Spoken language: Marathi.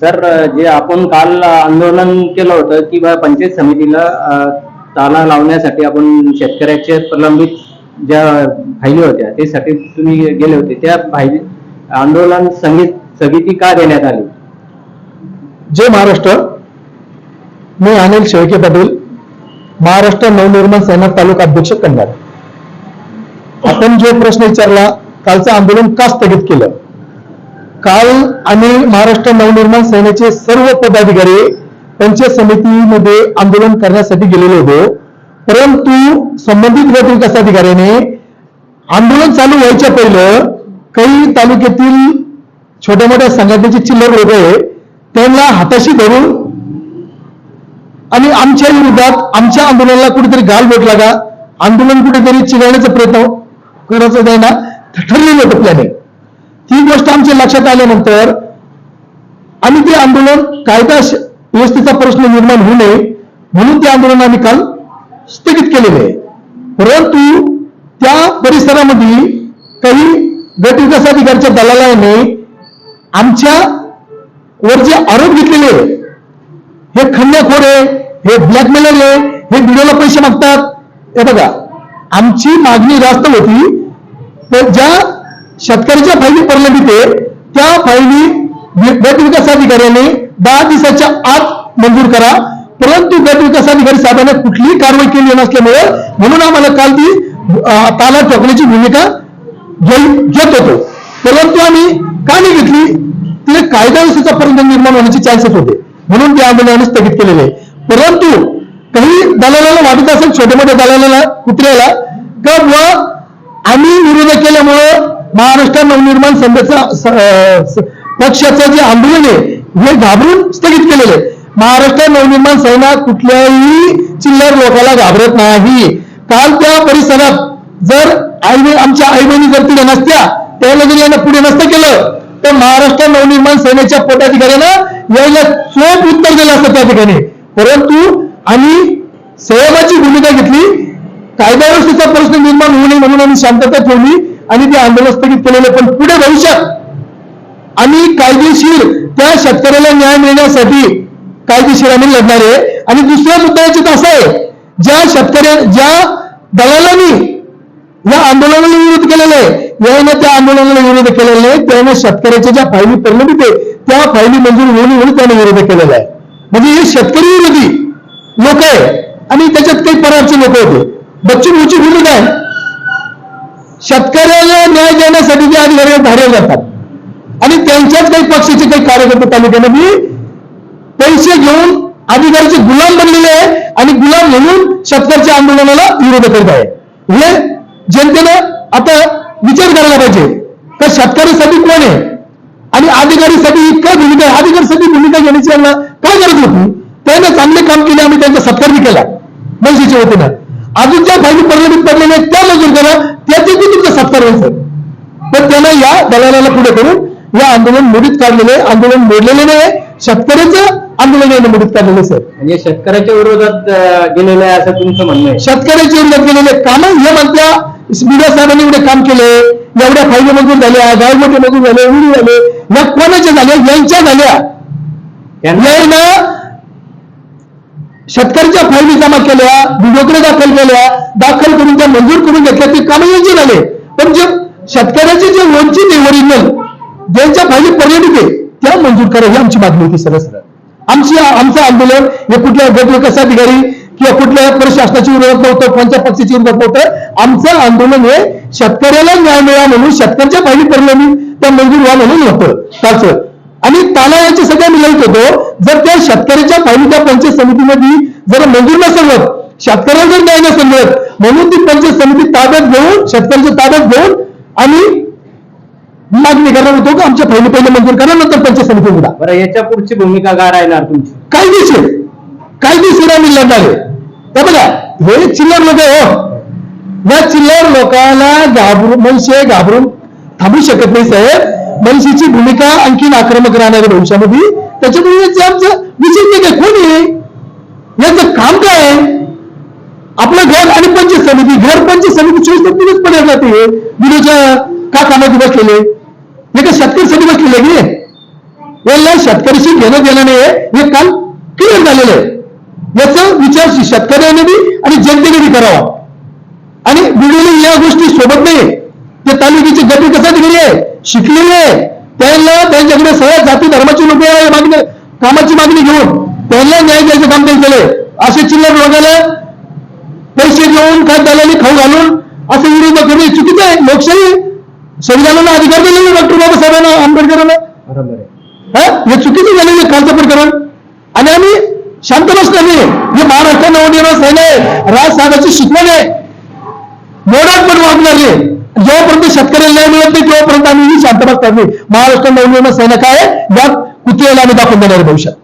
सर जे आपण काल आंदोलन केलं होतं की बा पंचायत समितीला ताला लावण्यासाठी आपण शेतकऱ्याचे प्रलंबित ज्या फायली होत्या त्यासाठी तुम्ही गेले होते. त्या फायली आंदोलन संगीत स्थगिती का देण्यात आली? जय महाराष्ट्र. मी अनिल शेळके पाटील महाराष्ट्र नवनिर्माण सेना तालुका अध्यक्ष कन्नड. आपण जो प्रश्न विचारला कालचं आंदोलन का स्थगित केलं? काल आम्ही महाराष्ट्र नवनिर्माण सेनेचे सर्व पदाधिकारी पंचायत समितीमध्ये आंदोलन करण्यासाठी गेलेलो होतो. परंतु संबंधित गट विकास अधिकाऱ्याने आंदोलन चालू व्हायच्या पहिलं काही तालुक्यातील छोट्या मोठ्या संघटनेचे चिल्लर लोक आहे त्यांना हाताशी धरून आणि आमच्या विरोधात आमच्या आंदोलनाला कुठेतरी गाल भेटला का आंदोलन कुठेतरी चिघळण्याचा प्रयत्न करायचा द्यायला ठरलेलं होतं प्लॅनिंग ती गोष्ट आमच्या लक्षात आल्यानंतर आम्ही ते आंदोलन कायदा व्यवस्थेचा प्रश्न निर्माण होऊ नये म्हणून ते आंदोलन आम्ही काल स्थगित केलेले आहे. परंतु त्या परिसरामध्ये काही गटविकास अधिकाऱ्याच्या दलालाने आमच्या वर जे आरोप घेतलेले हे खंडखोर आहे हे ब्लॅकमेलर आहे हे व्हिडिओला पैसे मागतात. हे बघा आमची मागणी रास्त होती तर ज्या शेतकऱ्याच्या फायली प्रलंबित आहे त्या फायली गट विकास अधिकाऱ्याने दहा दिवसाच्या आत मंजूर करा. परंतु गट विकास अधिकारी साहेबांनी कुठलीही कारवाई केली नसल्यामुळे म्हणून आम्हाला काल ती ताला ठोकण्याची भूमिका घेत होतो. परंतु आम्ही का नाही घेतली? तिथे कायदा व्यवस्थेचा परिणाम निर्माण होण्याचे चान्सेस होते. म्हणून ते आंदोलन स्थगित केलेले. आहे. परंतु काही दलालाला वाटत असेल छोट्या मोठ्या दलालाला कुत्र्याला का बुवा आम्ही विरोध केल्यामुळं महाराष्ट्र नवनिर्माण संघाचा पक्षाचं जे आंदोलन आहे हे घाबरून स्थगित केलेलं आहे. महाराष्ट्र नवनिर्माण सेना कुठल्याही चिल्लर लोकाला घाबरत नाही. काल त्या परिसरात जर आई आमच्या आई बहिणी जर तिथे नसत्या त्याला जर यांना पुढे नसतं केलं तर महाराष्ट्र नवनिर्माण सेनेच्या पोटाधिकाऱ्यांना यायला चोप उत्तर दिलं असतं त्या ठिकाणी. परंतु आम्ही सहयोगाची भूमिका घेतली. कायदा व्यवस्थेचा प्रश्न निर्माण होऊ नये म्हणून आम्ही शांतता ठेवली. आणि ते आंदोलन स्थगित केलेलं पण पुढे भविष्यात. आम्ही कायदेशीर त्या शेतकऱ्याला न्याय मिळण्यासाठी कायदेशीर आम्ही लढणार आहे. आणि दुसरा मुद्दा याच्यात असा आहे ज्या शेतकऱ्या ज्या दलालांनी या आंदोलनाला विरोध केलेला आहे याने त्या आंदोलनाला विरोध केलेला आहे त्याने शेतकऱ्याच्या ज्या फायली प्रलंबित आहे त्या फायली मंजूर होऊन म्हणून त्याने विरोध केलेला आहे. म्हणजे हे शेतकरी विरोधी लोक आहे आणि त्याच्यात काही परारचे लोक होते. बच्चू मुची भूमिका आहे शेतकऱ्याला न्याय देण्यासाठी ते अधिकारी धाडे जातात आणि त्यांच्याच काही पक्षाचे काही कार्यकर्ते तालुक्यामध्ये पैसे घेऊन अधिकाऱ्याचे गुलाम बनलेले आहे आणि गुलाम म्हणून शेतकऱ्याच्या आंदोलनाला विरोध करीत आहे. हे जनतेनं आता विचार करायला पाहिजे का शेतकऱ्यासाठी कोण आहे? आणि अधिकारीसाठी काय भूमिका आहे. अधिकारीसाठी भूमिका घेण्याची यांना काय गरज होती? त्याने चांगले काम केले आम्ही त्यांचा सत्कार बी केला. मनसेच्या वतीनं. अजून ज्या फायदे प्रलंबित पडलेल्या आहेत त्या मंजूर करा. सर पण त्यानं या दलालाला पुढे करून या आंदोलन मोडीत काढलेले. आंदोलन मोडलेले नाही शेतकऱ्याचं आंदोलन याने मोडीत काढलेलं सर. म्हणजे शेतकऱ्याच्या विरोधात गेलेलं आहे असं तुमचं म्हणणं आहे. शेतकऱ्याचे विरोधात केलेले काम हे म्हणत्या मीडिया साहेबांनी एवढे काम केले. एवढ्या फायदे मंजूर झाल्या गायमोठे मंजूर झाले उडी झाले. या कोणाच्या झाल्या? यांच्या झाल्या. यानं शेतकऱ्याच्या फायली जमा केल्या व्हिडिओकडे दाखल केल्या. दाखल करून त्या मंजूर करून घेतल्या. ते काम यांचे झाले. पण जे शेतकऱ्याचे जे वंचित आहे ओरिजिनल ज्यांच्या फायली पर्यटक आहे त्या मंजूर करा ही आमची मागणी होती सरळ सरळ. आमची आमचं आंदोलन हे कुठल्या गटविकास अधिकारी किंवा कुठल्या प्रशासनाची विरोधात नव्हतं कोणत्या पक्षाची विरोधात नव्हतं आमचं आंदोलन हे शेतकऱ्याला न्याय मिळा म्हणून शेतकऱ्याच्या फायली परिणामी त्या मंजूर व्हा म्हणून होतं. त्याचं. आणि त्याला याचे सगळ्या मिळत होतो जर त्या शेतकऱ्याच्या फायली त्या पंचायत समितीमध्ये जर मंजूर नसलं शेतकऱ्याला जर न्याय नसलं मिळत म्हणून ती पंचायत समिती ताब्यात घेऊन शेतकऱ्याच्या ताब्यात घेऊन आणि मागणी करणार होतो की? आमच्या फायली पहिले मंजूर करा नंतर पंचायत समिती उघडा. बरं याच्या पुढची भूमिका काय राहणार तुमची? कायदेशीर. कायदेशीर आम्ही लढणार आहे. हे बघा हे चिल्लर लोक हो. या चिल्लर लोकांना घाबरून मनसे घाबरून थांबू शकत नाही साहेब. मनसेची भूमिका आणखीन आक्रमक राहणार आहे भविष्यामध्ये. त्याच्यामुळे याचं आमचं विषय नाही कोण आहे? याचं काम काय आपलं घर आणि पंचायत समिती घर पंचायत समिती चोवीस तास दिवस पडत जाते विरोच्या का कामाची बसलेले हे का शेतकरीसाठी बसलेले की यांना शेतकऱ्याशी घेणं देणं नाही. हे काल क्लिअर झालेलं आहे. याचा विचार शेतकऱ्याने बी आणि जनतेने बी करावा. आणि बिडोली या गोष्टी सोबत नाही. ते तालुक्याची गती कशासाठी आहे? शिकलेले आहे. त्यांना त्यांच्याकडे सगळ्या जाती धर्माची लोक मागणी कामाची मागणी घेऊन त्यांना न्याय द्यायचं काम त्यांनी केलंय असे चिल्लर लोकांना पैसे घेऊन काय दलाली खाऊ घालून असं विरोध करणे चुकीचं आहे. लोकशाही संविधानाला अधिकार दिलेला डॉक्टर बाबासाहेबांना आंबेडकरांना. आहे हे चुकीचं झालेलं कालचं प्रकरण. आणि आम्ही शांत बसलो हे महाराष्ट्र नवनिर्माण सेना आहे राजसाहेबांची शिकवण आहे. मोडात पण वागणार आहे. जेव्हापर्यंत शेतकऱ्याला न्याय मिळत नाही तेव्हापर्यंत आम्ही शांत बसणार नाही महाराष्ट्र नवनिर्माण सेना काय यात या आम्ही दाखवून देणार भविष्यात.